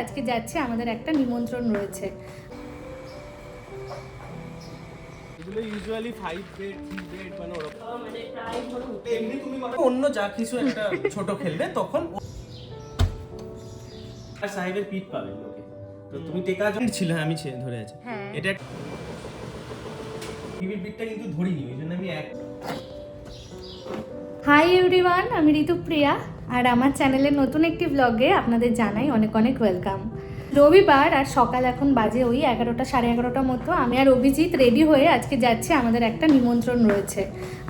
আজকে যাচ্ছে আমাদের একটা নিমন্ত্রণ রয়েছে। মানে মানে অন্য যা কিছু একটা ছোট খেলবে তখন আর সাহেবের পিঠ পাবে লোকে। তো তুমি টেকা ছিল হ্যাঁ, আমি ধরে আছি। হ্যাঁ। এটা টিভির পিঠটা কিন্তু ধরিনি ওই জন্য আমি এক হাই এভরিওয়ান আমি ঋতুপ্রিয়া আর আমার চ্যানেলের নতুন একটি ব্লগে আপনাদের জানাই অনেক অনেক ওয়েলকাম রবিবার আর সকাল এখন বাজে ওই এগারোটা, সাড়ে এগারোটার মতো। আমি আর অভিজিৎ রেডি হয়ে আজকে যাচ্ছি, আমাদের একটা নিমন্ত্রণ রয়েছে।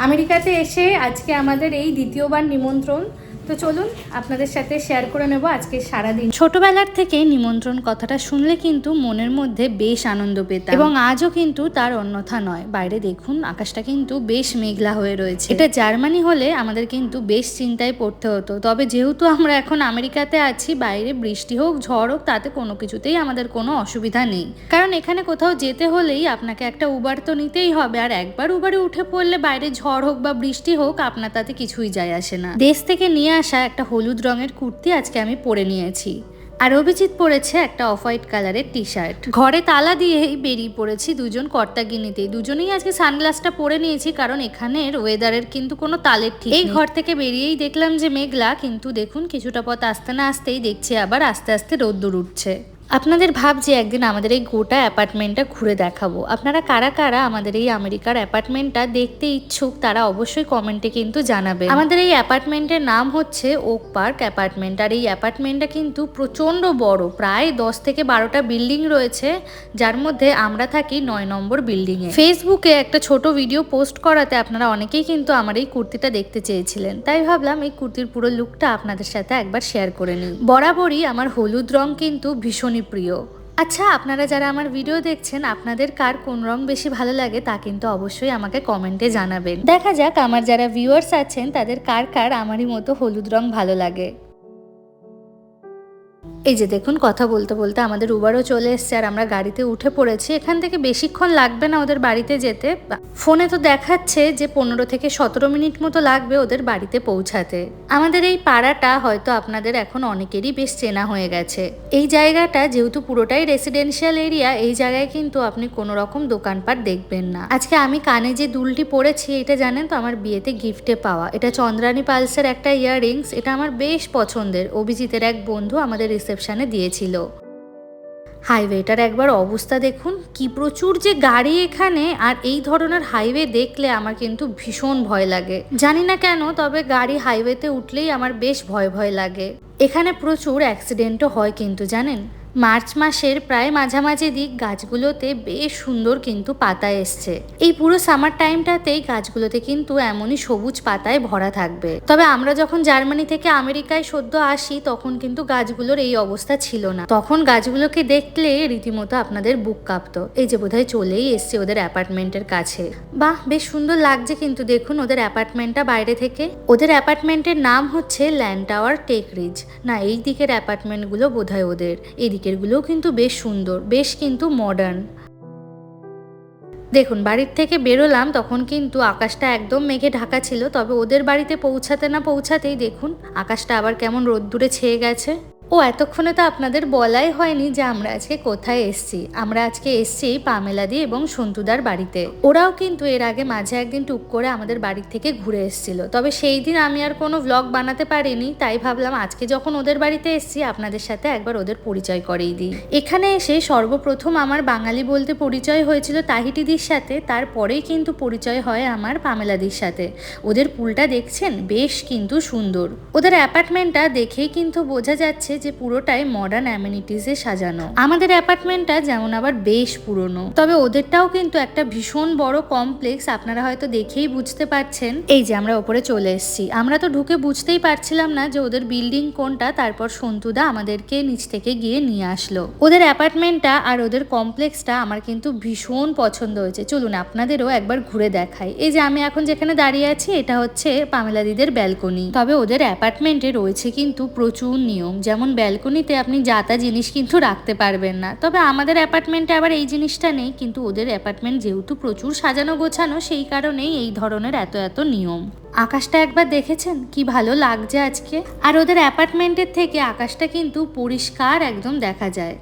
আমেরিকাতে এসে আজকে আমাদের এই দ্বিতীয়বার নিমন্ত্রণ। তো চলুন আপনাদের সাথে শেয়ার করে নেব আজকে সারাদিন। ছোটবেলার থেকে নিমন্ত্রণ কথাটা শুনলে কিন্তু মনের মধ্যে বেশ আনন্দ পেতাম। এবং আজও কিন্তু তার অন্যথা নয়। বাইরে দেখুন, আকাশটা কিন্তু বেশ মেঘলা হয়ে রয়েছে। এটা জার্মানি হলে আমাদের কিন্তু বেশ চিন্তায় পড়তে হতো। তবে যেহেতু আমরা এখন আমেরিকাতে আছি, বাইরে বৃষ্টি হোক, ঝড় হোক, তাতে কোনো কিছুতেই আমাদের কোনো অসুবিধা নেই। কারণ এখানে কোথাও যেতে হলেই আপনাকে একটা উবার তো নিতেই হবে। আর একবার উবারে উঠে পড়লে বাইরে ঝড় হোক বা বৃষ্টি হোক, আপনার তাতে কিছুই যায় আসে না। দেশ থেকে নিয়ে আসা একটা হলুদ রঙের কুর্তি আজকে আমি পরে নিয়েছি। আর অভিজিৎ পরেছে একটা অফ হোয়াইট কালারের টি শার্ট ঘরে তালা দিয়েই বেরিয়ে পড়েছি দুজন কর্তাগিনিতেই। দুজনেই আজকে সানগ্লাসটা পরে নিয়েছি কারণ এখানের ওয়েদারের কিন্তু কোনো তালের ঠিক এই ঘর থেকে বেরিয়েই দেখলাম যে মেঘলা কিন্তু দেখুন কিছুটা পথ আসতে না আসতেই দেখছি আবার আস্তে আস্তে রোদ্দুর উঠছে। আপনাদের ভাবছি একদিন আমাদের এই গোটা অ্যাপার্টমেন্টটা ঘুরে দেখাবো। আপনারা কারা কারা আমাদের এই আমেরিকার অ্যাপার্টমেন্টটা দেখতে ইচ্ছুক, তারা অবশ্যই কমেন্টে কিন্তু জানাবে আমাদের এই অ্যাপার্টমেন্টের নাম হচ্ছে ওক পার্ক অ্যাপার্টমেন্ট, আর এই অ্যাপার্টমেন্টটা কিন্তু প্রচণ্ড বড়, প্রায় দশ থেকে বারোটা বিল্ডিং রয়েছে, যার মধ্যে আমরা থাকি নয় নম্বর বিল্ডিংয়ে। ফেসবুকে একটা ছোট ভিডিও পোস্ট করাতে আপনারা অনেকেই কিন্তু আমার এই কুর্তিটা দেখতে চেয়েছিলেন। তাই ভাবলাম এই কুর্তির পুরো লুকটা আপনাদের সাথে একবার শেয়ার করে নিই। বরাবরই আমার হলুদ রং কিন্তু ভীষণই প্রিয়। আচ্ছা আপনারা যারা আমার ভিডিও দেখছেন, আপনাদের কার কোন রং বেশি ভালো লাগে তা কিন্তু অবশ্যই আমাকে কমেন্টে জানাবেন। দেখা যাক, আমার যারা ভিউয়ার্স আছেন, তাদের কার কার আমারই মতো হলুদ রং ভালো লাগে। এই যে দেখুন, কথা বলতে বলতে আমাদের উবারও চলে এসছে আর আমরা গাড়িতে উঠে পড়েছি। এখান থেকে বেশিক্ষণ লাগবে না ওদের বাড়িতে যেতে। ফোনে তো দেখাচ্ছে যে পনেরো থেকে সতেরো মিনিট মতো লাগবে ওদের বাড়িতে পৌঁছাতে। আমাদের এই পাড়াটা হয়তো আপনাদের এখন অনেকেরই বেশ চেনা হয়ে গেছে। এই জায়গাটা যেহেতু পুরোটাই রেসিডেন্সিয়াল এরিয়া এই জায়গায় কিন্তু আপনি কোনো রকম দোকানপাট দেখবেন না। আজকে আমি কানে যে দুলটি পরেছি, এটা জানেন তো, আমার বিয়েতে গিফটে পাওয়া। এটা চন্দ্রানী পালসের একটা ইয়াররিংস এটা আমার বেশ পছন্দের। অভিজিতের এক বন্ধু আমাদের রিসেপশনে দিয়েছিল। হাইওয়েটার একবার অবস্থা দেখুন, কি প্রচুর যে গাড়ি এখানে, আর এই ধরনের হাইওয়ে দেখলে আমার কিন্তু ভীষণ ভয় লাগে। জানি না কেন, তবে গাড়ি হাইওয়েতে উঠলেই আমার বেশ ভয় ভয় লাগে। এখানে প্রচুর অ্যাক্সিডেন্টও হয় কিন্তু, জানেন? মার্চ মাসের প্রায় মাঝামাঝি দিক গাছগুলোতে বেশ সুন্দর কিন্তু পাতা এসছে। এই পুরো সামার টাইমটাতেই গাছগুলোতে কিন্তু এমনই সবুজ পাতায় ভরা থাকবে। তবে আমরা যখন জার্মানি থেকে আমেরিকায় সদ্য আসি, তখন কিন্তু গাছগুলোর এই অবস্থা ছিল না। তখন গাছগুলোকে দেখলে রীতিমতো আপনাদের বুক কাঁপতো। এই যে বোধহয় চলেই এসছে ওদের অ্যাপার্টমেন্টের কাছে। বাহ, বেশ সুন্দর লাগছে কিন্তু দেখুন ওদের অ্যাপার্টমেন্টটা বাইরে থেকে। ওদের অ্যাপার্টমেন্টের নাম হচ্ছে ল্যান্ড টাওয়ার টেক রিজ না, এই দিকের অ্যাপার্টমেন্টগুলো বোধহয় ওদের। এই দিকেরগুলোও কিন্তু বেশ সুন্দর, বেশ কিন্তু মডার্ন দেখুন, বাড়ির থেকে বেরোলাম, তখন কিন্তু আকাশটা একদম মেঘে ঢাকা ছিল, তবে ওদের বাড়িতে পৌঁছাতে না পৌঁছাতেই দেখুন, আকাশটা আবার কেমন রোদ্দুরে ছেয়ে গেছে। ও এতক্ষণে তো আপনাদের বলাই হয়নি যে আমরা আজকে কোথায় এসছি। আমরা আজকে এসছি পামেলাদি এবং সন্তুদার বাড়িতে। ওরাও কিন্তু এর আগে মাঝে একদিন টুক করে আমাদের বাড়ির থেকে ঘুরে এসেছিল। তবে সেই দিন আমি আর কোনো ভ্লগ বানাতে পারিনি, তাই ভাবলাম আজকে যখন ওদের বাড়িতে এসছি, আপনাদের সাথে একবার ওদের পরিচয় করেই দিই। এখানে এসে সর্বপ্রথম আমার বাঙালি বলতে পরিচয় হয়েছিল তাহিটিদির সাথে, তারপরেই কিন্তু পরিচয় হয় আমার পামেলাদির সাথে। ওদের পুলটা দেখছেন? বেশ কিন্তু সুন্দর। ওদের অ্যাপার্টমেন্টটা দেখেই কিন্তু বোঝা যাচ্ছে যে পুরোটাই মডার্ন অ্যামিনিটিসে সাজানো। আমাদের অ্যাপার্টমেন্টটা যেমন আবার বেশ পুরনো, তবে ওদেরটাও কিন্তু একটা ভীষণ বড় কমপ্লেক্স আপনারা হয়তো দেখেই বুঝতে পারছেন। এই যে আমরা ওপরে চলে এসেছি। আমরা তো ঢুকে বুঝতেই পারছিলাম না যে ওদের বিল্ডিং কোনটা, তারপর সন্তুদা আমাদেরকে নিচ থেকে গিয়ে নিয়ে আসলো। ওদের অ্যাপার্টমেন্টটা আর ওদের কমপ্লেক্সটা আমার কিন্তু ভীষণ পছন্দ হয়েছে। চলুন আপনাদেরও একবার ঘুরে দেখাই। এই যে আমি এখন যেখানে দাঁড়িয়ে আছি, এটা হচ্ছে পামেলা দিদের ব্যালকনি তবে ওদের অ্যাপার্টমেন্টে রয়েছে কিন্তু প্রচুর নিয়ম। যেমন ব্যালকনিতে আপনি যা তা জিনিস কিন্তু রাখতে পারবেন না। তবে আমাদের অ্যাপার্টমেন্টে আবার এই জিনিসটা নেই, কিন্তু ওদের অ্যাপার্টমেন্ট যেহেতু প্রচুর সাজানো গোছানো, সেই কারণেই এই ধরনের এত এত নিয়ম। আকাশটা একবার দেখেছেন? কি ভালো লাগছে আজকে? আর ওদের অ্যাপার্টমেন্টের থেকে আকাশটা কিন্তু পরিষ্কার একদম দেখা যায়।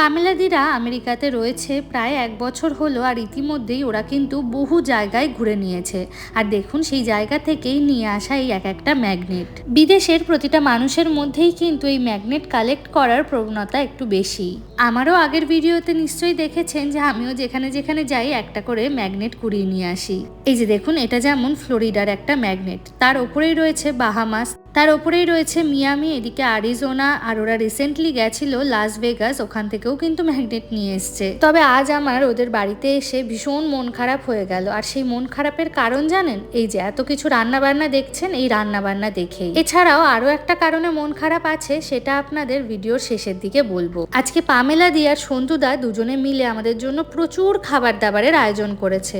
পামেলাদিরা আমেরিকাতে রয়েছে প্রায় এক বছর হলো আর ইতিমধ্যেই ওরা কিন্তু বহু জায়গায় ঘুরে নিয়েছে। আর দেখুন, সেই জায়গা থেকেই নিয়ে আসা এই এক একটা ম্যাগনেট। বিদেশের প্রতিটা মানুষের মধ্যেই কিন্তু এই ম্যাগনেট কালেক্ট করার প্রবণতা একটু বেশি। আমারও আগের ভিডিওতে নিশ্চয়ই দেখেছেন যে আমিও যেখানে যেখানে যাই একটা করে ম্যাগনেট কুড়িয়ে নিয়ে আসি। এই যে দেখুন, এটা যেমন ফ্লোরিডার একটা ম্যাগনেট। তার ওপরেই রয়েছে বাহামাস তার ওপরেই রয়েছে মিয়ামি, এদিকে আরিজোনা, আর ওরা রিসেন্টলি গেছিল লাস ভেগাস ওখান থেকেও কিন্তু ম্যাগনেট নিয়ে এসছে। তবে আজ আমার ওদের বাড়িতে এসে ভীষণ মন খারাপ হয়ে গেল। আর সেই মন খারাপের কারণ জানেন? এই যে এত কিছু রান্না বান্না দেখছেন, এই রান্না বান্না দেখেই। এছাড়াও আরও একটা কারণে মন খারাপ আছে, সেটা আপনাদের ভিডিওর শেষের দিকে বলব। আজকে পামেলা দি আর সন্তুদা দুজনে মিলে আমাদের জন্য প্রচুর খাবার দাবারের আয়োজন করেছে।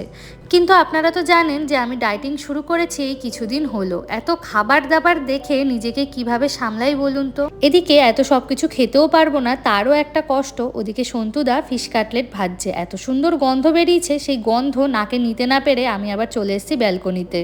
কিন্তু আপনারা তো জানেন যে আমি ডাইটিং শুরু করেছি এই কিছুদিন হলো। এত খাবার দাবার দেখে নিজেকে কীভাবে সামলাই বলুন তো? এদিকে এত সব কিছু খেতেও পারব না, তারও একটা কষ্ট। ওদিকে সন্তুদা ফিশ কাটলেট ভাজছে। এত সুন্দর গন্ধ বেরিয়েছে, সেই গন্ধ নাকে নিতে না পেরে আমি আবার চলে এসেছি ব্যালকনিতে।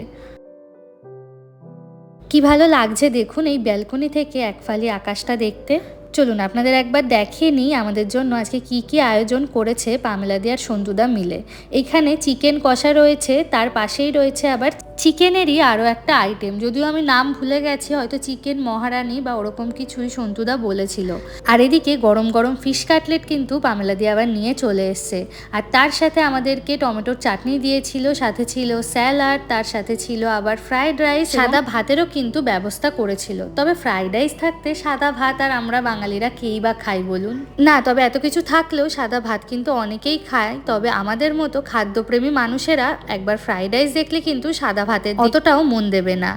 কি ভালো লাগছে দেখুন এই ব্যালকনি থেকে একফালি আকাশটা দেখতে। চলুন আপনাদের একবার দেখিয়ে নিই আমাদের জন্য আজকে কি কি আয়োজন করেছে পামেলা দিয়ার সন্তুদা মিলে। এখানে চিকেন কষা রয়েছে তার পাশেই রয়েছে আবার চিকেনেরই আরও একটা আইটেম যদিও আমি নাম ভুলে গেছি হয়তো চিকেন মহারানি বা ওরকম কিছুই সন্তুদা বলেছিল। আর এদিকে গরম গরম ফিশ কাটলেট কিন্তু পামেলা দিয়ে আবার নিয়ে চলে এসছে। আর তার সাথে আমাদেরকে টমেটোর চাটনি দিয়েছিল সাথে ছিল স্যালাড তার সাথে ছিল আবার ফ্রাইড রাইস। সাদা ভাতেরও কিন্তু ব্যবস্থা করেছিল। তবে ফ্রাইড রাইস থাকতে সাদা ভাত আর আমরা বাঙালিরা কেই বা খায় বলুন? না তবে এত কিছু থাকলেও সাদা ভাত কিন্তু অনেকেই খায়। তবে আমাদের মতো খাদ্যপ্রেমী মানুষেরা একবার ফ্রাইড রাইস দেখলে কিন্তু সাদা ভাতের অতটাও মন দেবে না।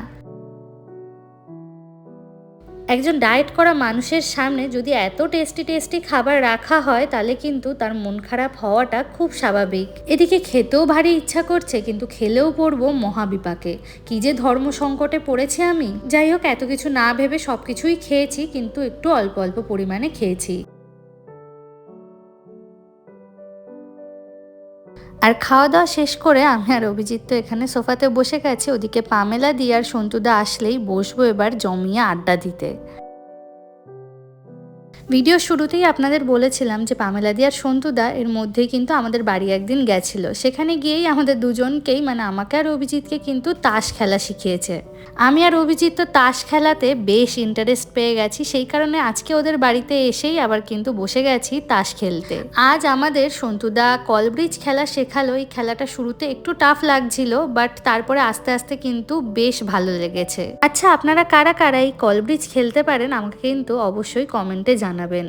একজন ডায়েট করা মানুষের সামনে যদি এত টেস্টি টেস্টি খাবার রাখা হয়, তাহলে কিন্তু তার মন খারাপ হওয়াটা খুব স্বাভাবিক। এদিকে খেতেও ভারী ইচ্ছা করছে, কিন্তু খেলেও পড়ব মহাবিপাকে। কি যে ধর্ম সংকটে পড়েছে আমি। যাই হোক, এত কিছু না ভেবে সব কিছুই খেয়েছি, কিন্তু একটু অল্প অল্প পরিমাণে খেয়েছি। আর খাওয়া দাওয়া শেষ করে আমি আর অভিজিৎ তো এখানে সোফাতে বসে গেছি। ওদিকে পামেলা দিয়ে আর সন্তুদা আসলেই বসবো এবার জমিয়ে আড্ডা দিতে। ভিডিও শুরুতেই আপনাদের বলেছিলাম যে পামেলা দি আর সন্তুদা এর মধ্যেই কিন্তু আমাদের বাড়ি একদিন গেছিল। সেখানে গিয়েই আমাদের দুজনকেই মানে আমাকে আর অভিজিৎকে কিন্তু তাস খেলা শিখিয়েছে। আমি আর অভিজিৎ তো তাস খেলাতে বেশ ইন্টারেস্ট পেয়ে গেছি, সেই কারণে আজকে ওদের বাড়িতে এসেই আবার কিন্তু বসে গেছি তাস খেলতে। আজ আমাদের সন্তুদা কলব্রিজ খেলা শেখালো, এই খেলাটা শুরুতে একটু টাফ লাগছিল বাট তারপরে আস্তে আস্তে কিন্তু বেশ ভালো লেগেছে। আচ্ছা আপনারা কারা কারা এই কলব্রিজ খেলতে পারেন, আমাকে কিন্তু অবশ্যই কমেন্টে জানাবেন।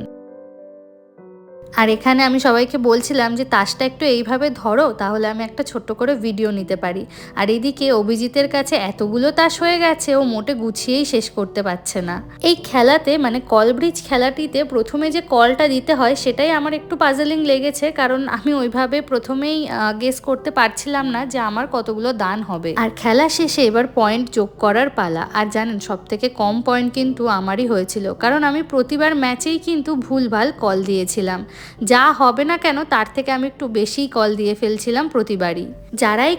আর এখানে আমি সবাইকে বলছিলাম যে তাসটা একটু এইভাবে ধরো, তাহলে আমি একটা ছোট্ট করে ভিডিও নিতে পারি। আর এদিকে অভিজিতের কাছে এতগুলো তাস হয়ে গেছে, ও মোটে গুছিয়েই শেষ করতে পারছে না। এই খেলাতে মানে কলব্রিজ খেলাটিতে প্রথমে যে কলটা দিতে হয়, সেটাই আমার একটু পাজলিং লেগেছে, কারণ আমি ওইভাবে প্রথমেই গেস করতে পারছিলাম না যে আমার কতগুলো দান হবে। আর খেলা শেষে এবার পয়েন্ট যোগ করার পালা। আর জানেন সব থেকে কম পয়েন্ট কিন্তু আমারই হয়েছিল, কারণ আমি প্রতিবার ম্যাচেই কিন্তু ভুলভাল কল দিয়েছিলাম। যা হবে না কেন, তার থেকে আমি একটু বেশিই কল দিয়ে ফেলছিলাম প্রতিবারই। যারা এই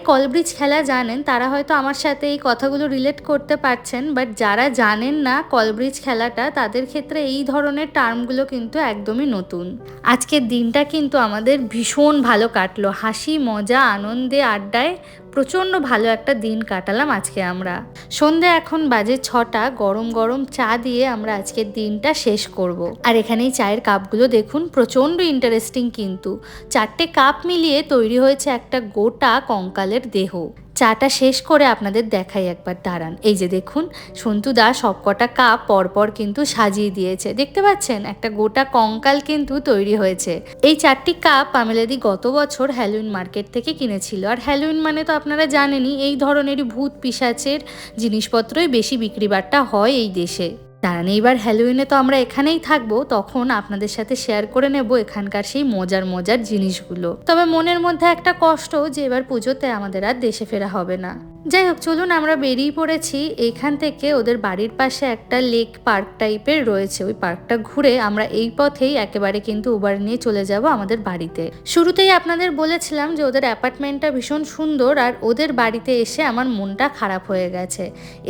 খেলা জানেন, তারা হয়তো আমার সাথে এই কথাগুলো রিলেট করতে পারছেন বাট যারা জানেন না কলব্রিজ খেলাটা, তাদের ক্ষেত্রে এই ধরনের টার্মগুলো কিন্তু একদমই নতুন। আজকের দিনটা কিন্তু আমাদের ভীষণ ভালো কাটলো। হাসি, মজা, আনন্দে, আড্ডায় প্রচণ্ড ভালো একটা দিন কাটালাম আজকে আমরা। সন্ধে এখন বাজে ছটা, গরম গরম চা দিয়ে আমরা আজকের দিনটা শেষ করব। আর এখানেই চায়ের কাপগুলো দেখুন, প্রচণ্ড ইন্টারেস্টিং কিন্তু। চারটে কাপ মিলিয়ে তৈরি হয়েছে একটা গোটা কঙ্কালের দেহ। চাটা শেষ করে আপনাদের দেখাই একবার, দাঁড়ান। এই যে দেখুন, সন্তু দা সবকটা কাপ পরপর কিন্তু সাজিয়ে দিয়েছে। দেখতে পাচ্ছেন? একটা গোটা কঙ্কাল কিন্তু তৈরি হয়েছে। এই চারটি কাপ পামেলাদি গত বছর হ্যালোইন মার্কেট থেকে কিনেছিল। আর হ্যালোইন মানে তো আপনারা জানেনই, এই ধরনেরই ভূত পিসাচের জিনিসপত্রই বেশি বিক্রি বাট্টা হয় এই দেশে। দাঁড়ান, এইবার হ্যালোইনে তো আমরা এখানেই থাকব, তখন আপনাদের সাথে শেয়ার করে নেব এখানকার সেই মজার মজার জিনিসগুলো। তবে মনের মধ্যে একটা কষ্ট যে এবার পুজোতে আমাদের আর দেশে ফেরা হবে না। যাই হোক, চলুন আমরা বেরিয়ে পড়েছি। এইখান থেকে ওদের বাড়ির পাশে একটা লেক পার্ক টাইপের রয়েছে। ওই পার্কটা ঘুরে আমরা এই পথেই একেবারে কিন্তু উবার নিয়ে চলে যাব আমাদের বাড়িতে। শুরুতেই আপনাদের বলেছিলাম যে ওদের অ্যাপার্টমেন্টটা ভীষণ সুন্দর আর ওদের বাড়িতে এসে আমার মনটা খারাপ হয়ে গেছে।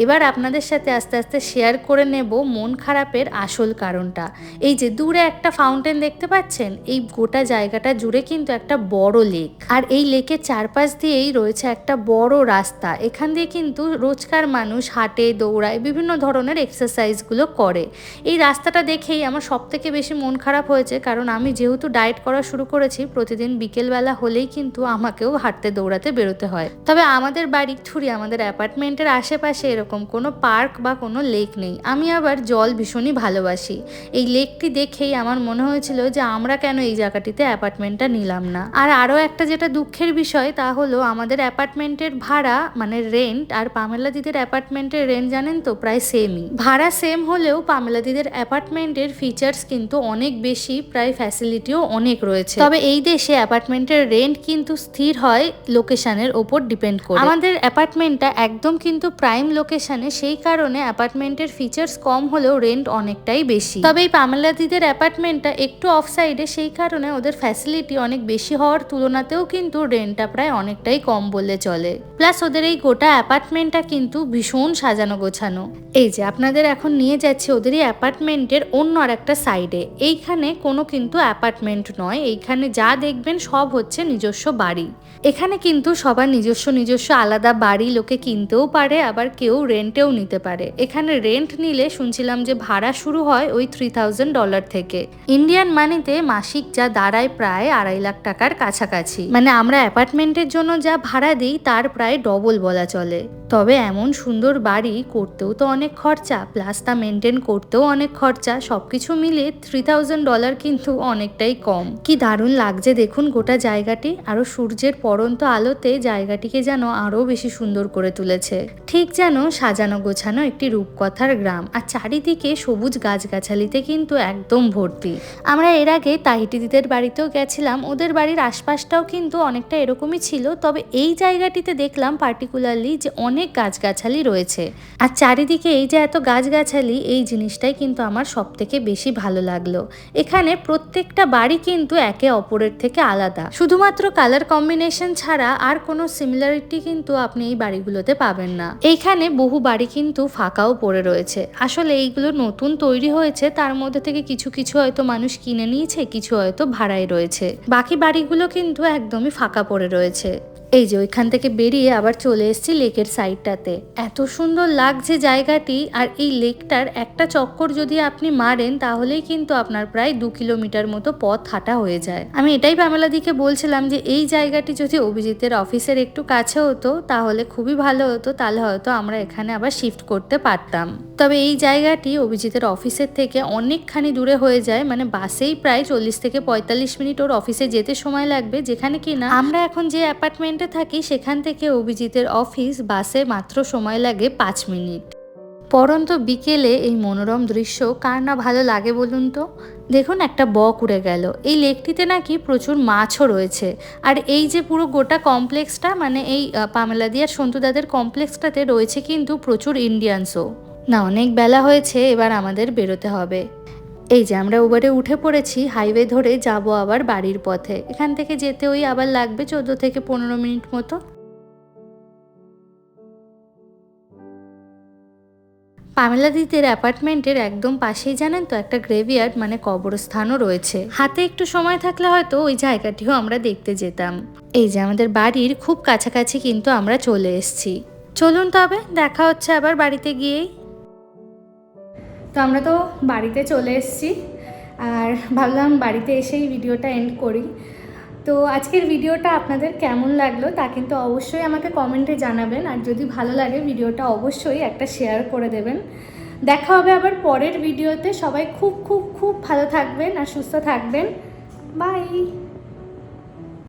এবার আপনাদের সাথে আস্তে আস্তে শেয়ার করে নেব মন খারাপের আসল কারণটা। এই যে দূরে একটা ফাউন্টেন দেখতে পাচ্ছেন, এই গোটা জায়গাটা জুড়ে কিন্তু একটা বড় লেক আর এই লেকের চারপাশ দিয়েই রয়েছে একটা বড় রাস্তা। এখান দিয়ে কিন্তু রোজকার মানুষ হাঁটে, দৌড়ায়, বিভিন্ন ধরনের এক্সারসাইজগুলো করে। এই রাস্তাটা দেখেই আমার সব থেকে বেশি মন খারাপ হয়েছে, কারণ আমি যেহেতু ডায়েট করা শুরু করেছি, প্রতিদিন বিকেলবেলা হলেই কিন্তু আমাকেও হাঁটতে, দৌড়াতে বেরোতে হয়। তবে আমাদের বাড়ি থুরি আমাদের অ্যাপার্টমেন্টের আশেপাশে এরকম কোনো পার্ক বা কোনো লেক নেই। আমি আবার জল ভীষণই ভালোবাসি। এই লেকটি দেখেই আমার মনে হয়েছিল যে আমরা কেন এই জায়গাটিতে অ্যাপার্টমেন্টটা নিলাম না। আর আরও একটা যেটা দুঃখের বিষয়, তা হলো আমাদের অ্যাপার্টমেন্টের ভাড়া মানে রেন্ট আর পামেলা দিদির অ্যাপার্টমেন্টের রেন্ট জানেন তো, প্রায় সেমই ভাড়া সেম হলেও পামেলা দিদির অ্যাপার্টমেন্টের ফিচার্স কিন্তু অনেক বেশি, প্রায় ফ্যাসিলিটিও অনেক রয়েছে। তবে এই দেশে অ্যাপার্টমেন্টের রেন্ট কিন্তু স্থির হয় লোকেশনের ওপর ডিপেন্ড করে। আমাদের অ্যাপার্টমেন্টটা একদম কিন্তু প্রাইম লোকেশনে সেই কারণে অ্যাপার্টমেন্টের ফিচার্স কম হলেও রেন্ট অনেকটাই বেশি। তবে এই পামেলা দিদির অ্যাপার্টমেন্টটা একটু অফ সাইডে সেই কারণে ওদের ফ্যাসিলিটি অনেক বেশি হওয়ার তুলনাতেও কিন্তু রেন্টটা প্রায় অনেকটাই কম বললে চলে। প্লাস ওদের এই গোটা অ্যাপার্টমেন্টটা কিন্তু ভীষণ সাজানো গোছানো। এই যে, আপনাদের এখন নিয়ে যাচ্ছে ওদের এই অ্যাপার্টমেন্টের অন্য আর একটা সাইডে। এইখানে কোনো কিন্তু অ্যাপার্টমেন্ট নয়। এইখানে যা দেখবেন সব হচ্ছে নিজস্ব বাড়ি। এখানে কিন্তু সবার নিজস্ব নিজস্ব আলাদা বাড়ি লোকে কিনতেও পারে, আবার কেউ রেন্টেও নিতে পারে। এখানে রেন্ট নিলে শুনছিলাম যে ভাড়া শুরু হয় ওই থ্রি থাউজেন্ড ডলার থেকে। ইন্ডিয়ান মানিতে মাসিক যা দাঁড়ায় প্রায় আড়াই লাখ টাকার কাছাকাছি। মানে আমরা অ্যাপার্টমেন্টের জন্য যা ভাড়া দিই, তার প্রায় ডবল বলা চলে। তবে এমন সুন্দর বাড়ি করতেও তো অনেক খরচা প্লাস তা মেনটেন করতেও অনেক খরচা, সবকিছু মিলে থ্রি থাউজেন্ড ডলার কিন্তু অনেকটাই কম। কি দারুণ লাগছে দেখুন গোটা জায়গাটি, আরও সূর্যের পরন্ত আলোতে জায়গাটিকে যেন আরও বেশি সুন্দর করে তুলেছে। ঠিক যেন সাজানো গোছানো একটি রূপকথার গ্রাম, আর চারিদিকে সবুজ গাছগাছালিতে কিন্তু একদম ভর্তি। আমরা এর আগে তাহিটিদিদের বাড়িতেও গেছিলাম, ওদের বাড়ির আশপাশটাও কিন্তু অনেকটা এরকমই ছিল, তবে এই জায়গাটিতে দেখলাম পার্টিকুলারলি যে অনেক গাছগাছালি রয়েছে। আর চারিদিকে এই যে এত গাছগাছালি, এই জিনিসটাই কিন্তু আমার সব থেকে বেশি ভালো লাগল। এখানে প্রত্যেকটা বাড়ি কিন্তু একে অপরের থেকে আলাদা। শুধুমাত্র কালার কম্বিনেশন ছাড়া আর কোনো সিমিলারিটি কিন্তু আপনি এই বাড়িগুলোতে পাবেন না। এইখানে বহু বাড়ি কিন্তু ফাঁকাও পড়ে রয়েছে। আসলে এইগুলো নতুন তৈরি হয়েছে, তার মধ্যে থেকে কিছু কিছু হয়তো মানুষ কিনে নিয়েছে, কিছু হয়তো ভাড়ায় রয়েছে। বাকি বাড়িগুলো কিন্তু একদমই ফাঁকা পড়ে রয়েছে। এই যে ওইখান থেকে বেরিয়ে আবার চলে এসেছি লেকের সাইডটাতে। এত সুন্দর লাগছে জায়গাটি, আর এই লেকটার একটা চক্কর যদি আপনি মারেন, তাহলেই কিন্তু আপনার প্রায় দু কিলোমিটার মতো পথ হাঁটা হয়ে যায়। আমি এটাই পামেলা দিকে বলছিলাম যে, এই জায়গাটি যদি অভিজিতের অফিসের একটু কাছে হতো, তাহলে খুবই ভালো হতো, তাহলে হয়তো আমরা এখানে আবার শিফট করতে পারতাম। তবে এই জায়গাটি অভিজিতের অফিসের থেকে অনেকখানি দূরে হয়ে যায় মানে বাসেই প্রায় চল্লিশ থেকে পঁয়তাল্লিশ মিনিট ওর অফিসে যেতে সময় লাগবে, যেখানে কি না আমরা এখন যে অ্যাপার্টমেন্টে থাকি সেখান থেকে অভিজিতের অফিস বাসে মাত্র সময় লাগে পাঁচ মিনিট। পরন্ত বিকেলে এই মনোরম দৃশ্য কার না ভালো লাগে বলুন তো? দেখুন একটা বক উড়ে গেল। এই লেকটিতে নাকি প্রচুর মাছও রয়েছে। আর এই যে পুরো গোটা কমপ্লেক্সটা মানে এই পামেলাদিয়ার সন্তুদাদের কমপ্লেক্সটাতে রয়েছে কিন্তু প্রচুর ইন্ডিয়ানসও না, অনেক বেলা হয়েছে, এবার আমাদের বেরোতে হবে। এই যে আমরা উবারে উঠে পড়েছি হাইওয়ে ধরে যাব আবার বাড়ির পথে। এখান থেকে যেতে ওই আবার লাগবে চোদ্দ থেকে পনেরো মিনিট মতো। পামেলা দিদির অ্যাপার্টমেন্টের একদম পাশেই জানেন তো একটা গ্রেভিয়ার্ড মানে কবরস্থানও রয়েছে। হাতে একটু সময় থাকলে হয়তো ওই জায়গাটিও আমরা দেখতে যেতাম। এই যে আমাদের বাড়ির খুব কাছাকাছি কিন্তু আমরা চলে এসেছি। চলুন তবে, দেখা হচ্ছে আবার বাড়িতে গিয়েই। তো আমরা তো বাড়িতে চলে এসেছি আর ভাবলাম বাড়িতে এসেই ভিডিওটা এন্ড করি। তো আজকের ভিডিওটা আপনাদের কেমন লাগল তা কিন্তু অবশ্যই আমাকে কমেন্টে জানাবেন। আর যদি ভালো লাগে ভিডিওটা অবশ্যই একটা শেয়ার করে দেবেন। দেখা হবে আবার পরের ভিডিওতে। সবাই খুব খুব খুব ভালো থাকবেন আর সুস্থ থাকবেন। বাই